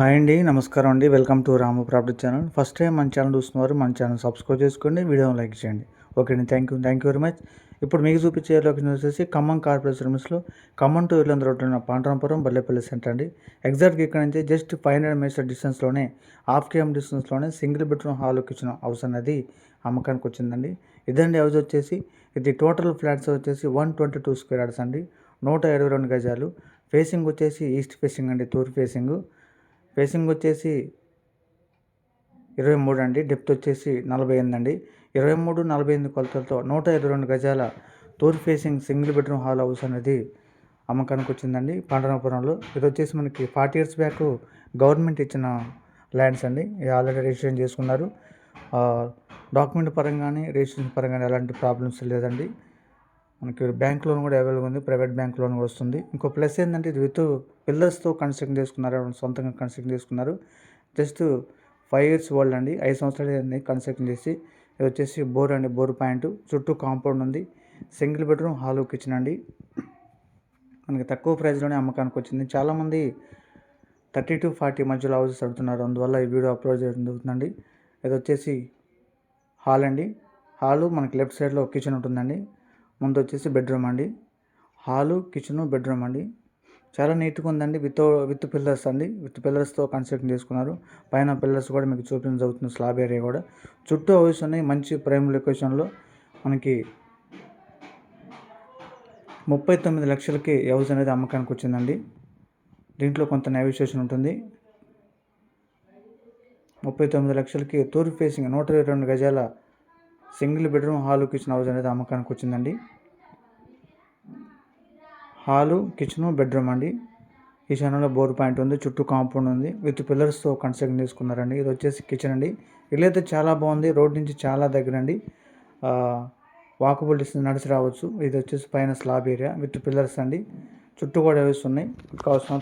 Hi అండి నమస్కారం అండి. Welcome to Ramu property channel. First time మన ఛానల్ చూస్తున్నారు మన ఛానల్ సబ్స్క్రైబ్ చేసుకోండి వీడియోని లైక్ చేయండి. ఓకే అండి thank you thank you very much ఇప్పుడు మీకు చూపించే లొకేషన్ వచ్చేసి ఖమ్మం కార్పొరేషన్ లిమిట్స్లో ఖమ్మం టు ఇల్లందు రోడ్ ఉన్న పాండ్రాంపురం బల్లెపల్లి సెంటర్ అండి. ఎగ్జాక్ట్గా ఇక్కడ నుంచి జస్ట్ ఫైవ్ హండ్రెడ్ మీటర్ డిస్టెన్స్లోనే half KM డిస్టెన్స్లోనే single bedroom hall kitchen house అనేది అమ్మకానికి వచ్చిందండి. ఇదండి హౌస్ వచ్చేసి ఇది టోటల్ ఫ్లాట్స్ వచ్చేసి one twenty two square yards అండి. నూట ఇరవై రెండు గజాలు. ఫేసింగ్ వచ్చేసి ఈస్ట్ ఫేసింగ్ అండి తూర్పు ఫేసింగ్ ఫేసింగ్ వచ్చేసి ఇరవై మూడు అండి. డెప్త్ వచ్చేసి నలభై ఎనిమిది అండి. ఇరవై మూడు నలభై ఎనిమిది కొలతలతో నూట ఇరవై రెండు గజాల Toor facing single bedroom hall house అనేది అమ్మకానికి వచ్చిందండి పాండవపురంలో. ఇది వచ్చేసి మనకి ఫార్టీ ఇయర్స్ బ్యాక్ గవర్నమెంట్ ఇచ్చిన ల్యాండ్స్ అండి. ఆల్రెడీ రిజిస్ట్రేషన్ చేసుకున్నారు. డాక్యుమెంట్ పరంగానే రిజిస్ట్రేషన్ పరంగానే ఎలాంటి ప్రాబ్లమ్స్ లేదండి. మనకి బ్యాంక్ లోన్ కూడా అవైలబుల్ ఉంది ప్రైవేట్ బ్యాంక్ లోన్ కూడా వస్తుంది. ఇంకో ప్లస్ ఏంటంటే ఇది విత్ పిల్లర్స్తో కన్స్ట్రక్ట్ చేసుకున్నారు సొంతంగా కన్స్ట్రక్ట్ చేసుకున్నారు. జస్ట్ ఫైవ్ ఇయర్స్ ఓల్డ్ అండి ఐదు సంవత్సరాలు కన్స్ట్రక్ట్ చేసి. ఇది వచ్చేసి బోర్ అండి బోర్ పాయింట్. చుట్టూ కాంపౌండ్ ఉంది సింగిల్ బెడ్రూమ్ హాల్ కిచెన్ అండి. మనకి తక్కువ ప్రైస్లోనే అమ్మకానికి వచ్చింది. చాలామంది థర్టీ టు ఫార్టీ మధ్యలో హౌసెస్ అడుగుతున్నారు అందువల్ల ఈ వీడియో అప్లోడ్ చేయడం జరుగుతుందండి. ఇది వచ్చేసి హాల్ అండి. హాలు మనకి లెఫ్ట్ సైడ్లో కిచెన్ ఉంటుందండి. ముందు వచ్చేసి బెడ్రూమ్ అండి. హాలు కిచెను బెడ్రూమ్ అండి. చాలా నీట్గా ఉందండి. విత్ విత్ పిల్లర్స్ అండి. విత్ పిల్లర్స్తో కన్స్ట్రక్షన్ చేసుకున్నారు. పైన పిల్లర్స్ కూడా మీకు చూపించడం జరుగుతుంది స్లాబ్ ఏరియా కూడా. చుట్టూ హౌస్ ఉన్నాయి. మంచి ప్రైమ్ లొకేషన్లో మనకి ముప్పై తొమ్మిది లక్షలకి హౌస్ అనేది అమ్మకానికి వచ్చిందండి. దీంట్లో కొంత నెగోషియేషన్ ఉంటుంది. ముప్పై తొమ్మిది లక్షలకి తూర్పు ఫేసింగ్ నూట ఇరవై రెండు గజాల single bedroom hall kitchen house అనేది అమ్మకానికి వచ్చిందండి. హాలు కిచెను బెడ్రూమ్ అండి. ఈ ఛానల్లో బోర్ పాయింట్ ఉంది చుట్టూ కాంపౌండ్ ఉంది. విత్ పిల్లర్స్తో కన్స్ట్రక్ట్ చేసుకున్నారండి. ఇది వచ్చేసి కిచెన్ అండి. ఇల్లు అయితే చాలా బాగుంది రోడ్ నుంచి చాలా దగ్గర అండి వాకబుల్ డిస్టెన్స్ నడిచి రావచ్చు. ఇది వచ్చేసి పైన స్లాబ్ ఏరియా విత్ పిల్లర్స్ అండి. చుట్టూ కూడా వేస్తున్నాయి కావాల్సిన